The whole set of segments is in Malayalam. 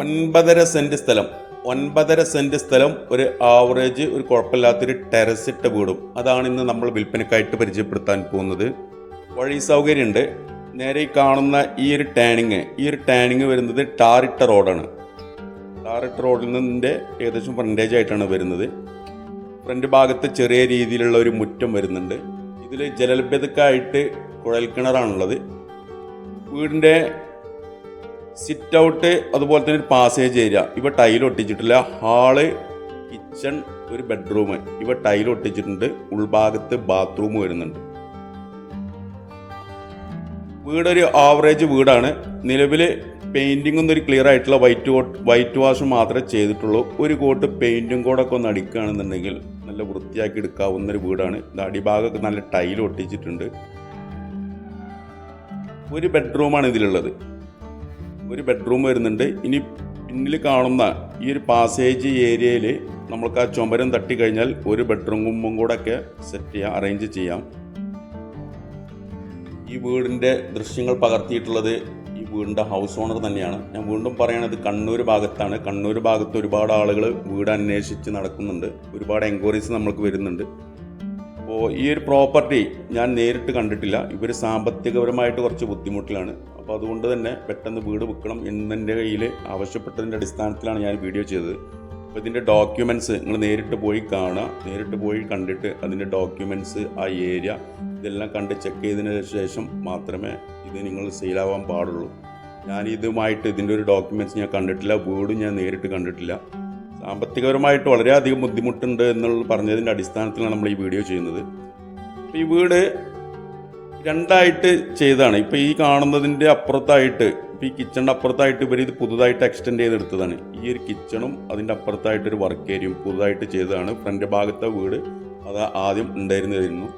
ഒൻപതര സെന്റ് സ്ഥലം. ഒൻപതര സെന്റ് സ്ഥലം ഒരു ആവറേജ് ഒരു കുഴപ്പമില്ലാത്തൊരു ടെറസിട്ട വീടും. അതാണ് ഇന്ന് നമ്മൾ വിൽപ്പനക്കായിട്ട് പരിചയപ്പെടുത്താൻ പോകുന്നത്. വഴി സൗകര്യമുണ്ട്. നേരെ കാണുന്ന ഈ ഒരു ടാനിങ് ഈ ഒരു ടാനിങ് വരുന്നത് ടാറിട്ട റോഡാണ്. ടാറിട്ട റോഡിൽ നിന്നിന്റെ ഏകദേശം ഫ്രണ്ടേജ് ആയിട്ടാണ് വരുന്നത്. ഫ്രണ്ട് ഭാഗത്ത് ചെറിയ രീതിയിലുള്ള ഒരു മുറ്റം വരുന്നുണ്ട്. ഇതിൽ ജലലഭ്യതക്കായിട്ട് കുഴൽക്കിണറാണുള്ളത്. വീടിന്റെ സിറ്റ് ഔട്ട് അതുപോലെ തന്നെ ഒരു പാസേജ് ഏരിയ ഇവ ടൈൽ ഒട്ടിച്ചിട്ടില്ല. ഹാൾ കിച്ചൺ ഒരു ബെഡ്റൂം ഇവ ടൈൽ ഒട്ടിച്ചിട്ടുണ്ട്. ഉൾഭാഗത്ത് ബാത്റൂം വരുന്നുണ്ട്. വീടൊരു ആവറേജ് വീടാണ്. നിലവിൽ പെയിന്റിംഗ് ഒന്നും ഒരു ക്ലിയർ ആയിട്ടുള്ള വൈറ്റ് കോട്ട് വൈറ്റ് വാഷ് മാത്രമേ ചെയ്തിട്ടുള്ളൂ. ഒരു കോട്ട് പെയിന്റും കോടൊക്കെ ഒന്ന് അടിക്കുകയാണെന്നുണ്ടെങ്കിൽ നല്ല വൃത്തിയാക്കി എടുക്കാവുന്ന ഒരു വീടാണ്. ഇത് അടിഭാഗമൊക്കെ നല്ല ടൈൽ ഒട്ടിച്ചിട്ടുണ്ട്. ഒരു ബെഡ്റൂമാണ് ഇതിലുള്ളത്. ഒരു ബെഡ്റൂം വരുന്നുണ്ട്. ഇനി പിന്നിൽ കാണുന്ന ഈ ഒരു പാസേജ് ഏരിയയിൽ നമ്മൾക്ക് ആ ചുമരം തട്ടി കഴിഞ്ഞാൽ ഒരു ബെഡ്റൂമും കൂടെ ഒക്കെ സെറ്റ് ചെയ്യാം അറേഞ്ച് ചെയ്യാം. ഈ വീടിന്റെ ദൃശ്യങ്ങൾ പകർത്തിയിട്ടുള്ളത് ഈ വീടിന്റെ ഹൗസ് ഓണർ തന്നെയാണ്. ഞാൻ വീണ്ടും പറയണത് കണ്ണൂർ ഭാഗത്താണ്. കണ്ണൂർ ഭാഗത്ത് ഒരുപാട് ആളുകൾ വീട് അന്വേഷിച്ച് നടക്കുന്നുണ്ട്. ഒരുപാട് എൻക്വയറീസ് നമ്മൾക്ക് വരുന്നുണ്ട്. അപ്പോൾ ഈ ഒരു പ്രോപ്പർട്ടി ഞാൻ നേരിട്ട് കണ്ടിട്ടില്ല. ഇവർ സാമ്പത്തികപരമായിട്ട് കുറച്ച് ബുദ്ധിമുട്ടിലാണ്. അപ്പോൾ അതുകൊണ്ട് തന്നെ പെട്ടെന്ന് വീട് വിൽക്കണം എന്നെന്റെ കയ്യിൽ ആവശ്യപ്പെട്ടതിന്റെ അടിസ്ഥാനത്തിലാണ് ഞാൻ വീഡിയോ ചെയ്തത്. അപ്പോൾ ഇതിന്റെ ഡോക്യുമെന്റ്സ് നിങ്ങൾ നേരിട്ട് പോയി കാണുക. നേരിട്ട് പോയി കണ്ടിട്ട് അതിന്റെ ഡോക്യുമെന്റ്സ് ആ ഏരിയ ഇതെല്ലാം കണ്ട് ചെക്ക് ചെയ്തതിന് ശേഷം മാത്രമേ ഇത് നിങ്ങൾ സെയിലാവാൻ പാടുള്ളൂ. ഞാൻ ഇതുമായിട്ട് ഇതിന്റെ ഒരു ഡോക്യുമെന്റ്സ് ഞാൻ കണ്ടിട്ടില്ല. വീടും ഞാൻ നേരിട്ട് കണ്ടിട്ടില്ല. സാമ്പത്തികപരമായിട്ട് വളരെയധികം ബുദ്ധിമുട്ടുണ്ട് എന്നുള്ള പറഞ്ഞതിന്റെ അടിസ്ഥാനത്തിലാണ് നമ്മൾ ഈ വീഡിയോ ചെയ്യുന്നത്. ഈ വീട് രണ്ടായിട്ട് ചെയ്താണ് ഇപ്പോൾ ഈ കാണുന്നതിന്റെ അപ്പുറത്തായിട്ട് ഇപ്പോൾ ഈ കിച്ചണിന്റെ അപ്പുറത്തായിട്ട് ഇവർ ഇത് പുതുതായിട്ട് എക്സ്റ്റെൻഡ് ചെയ്തെടുത്തതാണ്. ഈ ഒരു കിച്ചണും അതിന്റെ അപ്പുറത്തായിട്ടൊരു വർക്ക് ഏരിയയും പുതുതായിട്ട് ചെയ്തതാണ്. ഫ്രണ്ട് ഭാഗത്തെ വീട് അത് ആദ്യം ഉണ്ടായിരുന്നതായിരുന്നു.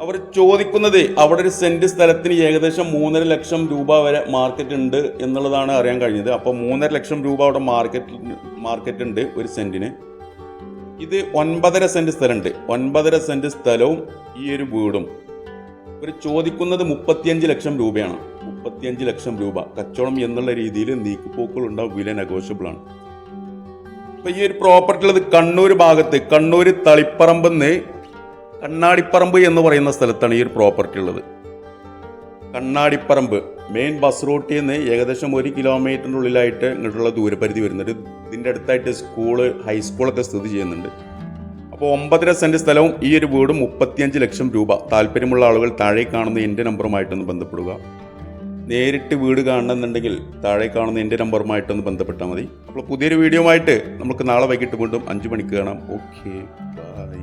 അവർ ചോദിക്കുന്നത് അവിടെ ഒരു സെന്റ് സ്ഥലത്തിന് ഏകദേശം മൂന്നര ലക്ഷം രൂപ വരെ മാർക്കറ്റ് ഉണ്ട് എന്നുള്ളതാണ് അറിയാൻ കഴിഞ്ഞത്. അപ്പോൾ മൂന്നര ലക്ഷം രൂപ അവിടെ മാർക്കറ്റ് മാർക്കറ്റ് ഉണ്ട് ഒരു സെന്റിന്. ഇത് ഒൻപതര സെന്റ് സ്ഥലമുണ്ട്. ഒൻപതര സെന്റ് സ്ഥലവും ഈ ഒരു വീടും. ഇവർ ചോദിക്കുന്നത് മുപ്പത്തിയഞ്ച് ലക്ഷം രൂപയാണ്. മുപ്പത്തിയഞ്ച് ലക്ഷം രൂപ. കച്ചവടം എന്നുള്ള രീതിയിൽ നീക്കുപോക്കുകൾ ഉണ്ടാവും വില നെഗോഷ്യബിൾ ആണ്. ഇപ്പൊ ഈ ഒരു പ്രോപ്പർട്ടി ഉള്ളത് കണ്ണൂർ ഭാഗത്ത് കണ്ണൂർ തളിപ്പറമ്പെന്ന് കണ്ണാടിപ്പറമ്പ് എന്ന് പറയുന്ന സ്ഥലത്താണ് ഈ ഒരു പ്രോപ്പർട്ടി ഉള്ളത്. കണ്ണാടിപ്പറമ്പ് മെയിൻ ബസ് റൂട്ടിൽ നിന്ന് ഏകദേശം ഒരു കിലോമീറ്ററിന്റെ ഉള്ളിലായിട്ട് ഇങ്ങോട്ടുള്ള ദൂരപരിധി വരുന്നുണ്ട്. ഇതിന്റെ അടുത്തായിട്ട് സ്കൂൾ ഹൈസ്കൂളൊക്കെ സ്ഥിതി ചെയ്യുന്നുണ്ട്. അപ്പോൾ ഒമ്പതര സെന്റ് സ്ഥലവും ഈ ഒരു വീടും മുപ്പത്തിയഞ്ച് ലക്ഷം രൂപ. താല്പര്യമുള്ള ആളുകൾ താഴെ കാണുന്ന എന്റെ നമ്പറുമായിട്ടൊന്ന് ബന്ധപ്പെടുക. നേരിട്ട് വീട് കാണണമെന്നുണ്ടെങ്കിൽ താഴെ കാണുന്ന എന്റെ നമ്പറുമായിട്ടൊന്ന് ബന്ധപ്പെട്ടാൽ മതി. അപ്പോൾ പുതിയൊരു വീഡിയോ ആയിട്ട് നമുക്ക് നാളെ വൈകിട്ട് വീണ്ടും അഞ്ച് മണിക്ക് കാണാം. Okay bye